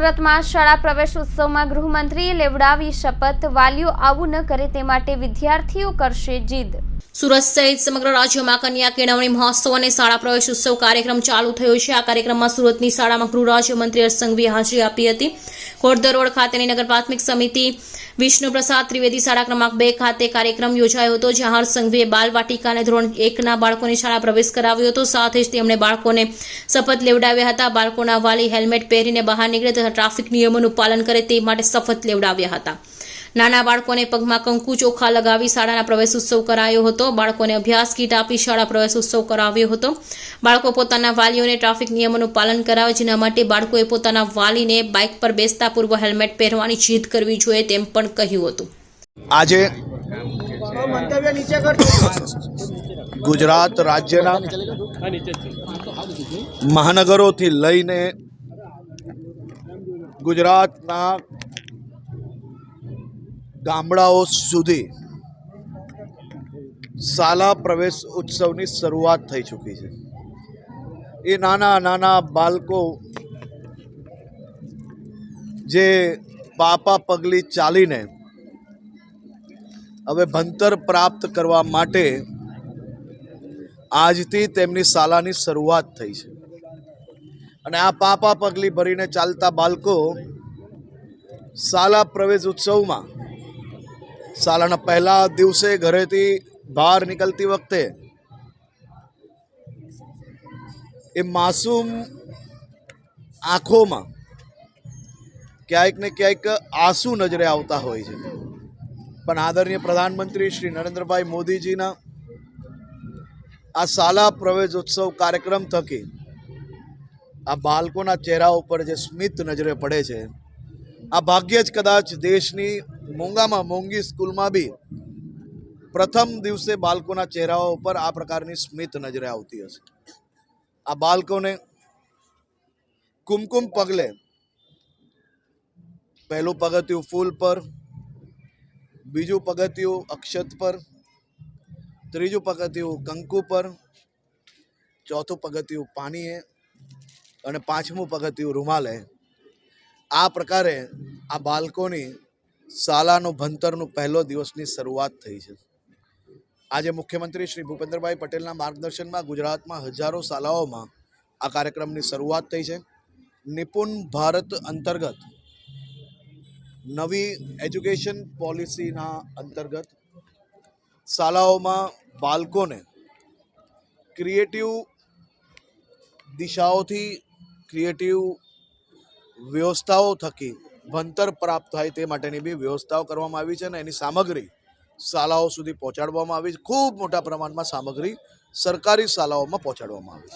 સુરતમાં શાળા પ્રવેશ ઉત્સવમાં ગૃહમંત્રીએ લેવડાવી શપથ, વાલીઓ આવું ન કરે તે માટે વિદ્યાર્થીઓ કરશે જીદ. સુરત સહિત સમગ્ર રાજ્યમાં કન્યા કેળવણી મહોત્સવ અને શાળા પ્રવેશ ઉત્સવ કાર્યક્રમ ચાલુ થયો છે. આ કાર્યક્રમમાં સુરતની શાળામાં ગૃહ રાજ્યમંત્રી હર્ષ સંઘવીએ હાજરી આપી હતી. ખોડદર રોડ ખાતેની નગર પ્રાથમિક સમિતિ વિષ્ણુપ્રસાદ ત્રિવેદી શાળા ક્રમાંક બે ખાતે કાર્યક્રમ યોજાયો હતો, જ્યાં હર્ષ બાલવાટિકા બાલ વાટિકા અને ધોરણ એકના બાળકોને શાળા પ્રવેશ કરાવ્યો હતો. સાથે જ તેમણે બાળકોને શપથ લેવડાવ્યા હતા. બાળકોના વાલી હેલ્મેટ પહેરીને બહાર નીકળે તથા ટ્રાફિક નિયમોનું પાલન કરે તે માટે શપથ લેવડાવ્યા હતા. નાના બાળકોને પગમાં કંકુ ચોખા લગાવી શાળાના પ્રવેશ ઉત્સવ કરાયો હતો. બાળકોને અભ્યાસ કીટ આપી શાળા પ્રવેશ ઉત્સવ કરાવ્યો હતો. બાળકો પોતાના વાલીઓને ટ્રાફિક નિયમોનું પાલન કરાવે, જેના માટે બાળકોએ પોતાના વાલીને બાઇક પર બેસતા પૂર્વ હેલ્મેટ પહેરવાની જીદ કરવી જોઈએ તેમ પણ કહ્યું હતું. આજે ગુજરાત રાજ્યના મહાનગરોથી લઈને ગુજરાતના ગામડાઓ સુધી શાલા પ્રવેશ ઉત્સવની શરૂઆત થઈ ચૂકી છે. એ નાના નાના બાળકો જે પાપા પગલી ચાલીને હવે ભણતર પ્રાપ્ત કરવા માટે આજથી તેમની શાળાની શરૂઆત થઈ છે. અને આ પાપા પગલી ભરીને ચાલતા બાળકો શાલા પ્રવેશ ઉત્સવમાં શાળાના પહેલા દિવસે ઘરેથી બહાર નીકળતી વખતે એ માસૂમ આંખોમાં ક્યાંક ને ક્યાંક આંસુ નજરે આવતા હોય છે. પણ આદરણીય પ્રધાનમંત્રી શ્રી નરેન્દ્રભાઈ મોદીજીના આ શાલા પ્રવેશ ઉત્સવ કાર્યક્રમ થકી આ બાળકોના ચહેરા ઉપર જે સ્મિત નજરે પડે છે, આ ભાગ્યે જ કદાચ દેશની મોંઘામાં મોંઘી સ્કૂલમાં બી પ્રથમ દિવસે બાળકોના ચહેરાઓ ઉપર આ પ્રકારની સ્મિત નજરે આવતી હશે. આ બાળકોને કુમકુમ પગલે પહેલું પગથિયું ફૂલ પર, બીજું પગથિયું અક્ષત પર, ત્રીજું પગથિયું કંકુ પર, ચોથું પગથિયું પાણીએ અને પાંચમું પગથિયું રૂમાલે. આ પ્રકારે આ બાળકોની શાળાનું ભણતરનું પહેલો દિવસની શરૂઆત થઈ છે. આજે મુખ્યમંત્રી શ્રી ભૂપેન્દ્રભાઈ પટેલના માર્ગદર્શનમાં ગુજરાતમાં હજારો શાળાઓમાં આ કાર્યક્રમની શરૂઆત થઈ છે. નિપુણ ભારત અંતર્ગત નવી એજ્યુકેશન પોલિસીના અંતર્ગત શાળાઓમાં બાળકોને ક્રિએટિવ દિશાઓથી ક્રિએટિવ વ્યવસ્થાઓ થકી ભણતર પ્રાપ્ત થાય તે માટેની બી વ્યવસ્થાઓ કરવામાં આવી છે અને એની સામગ્રી શાળાઓ સુધી પહોંચાડવામાં આવી છે. ખૂબ મોટા પ્રમાણમાં સામગ્રી સરકારી શાળાઓમાં પહોંચાડવામાં આવી છે.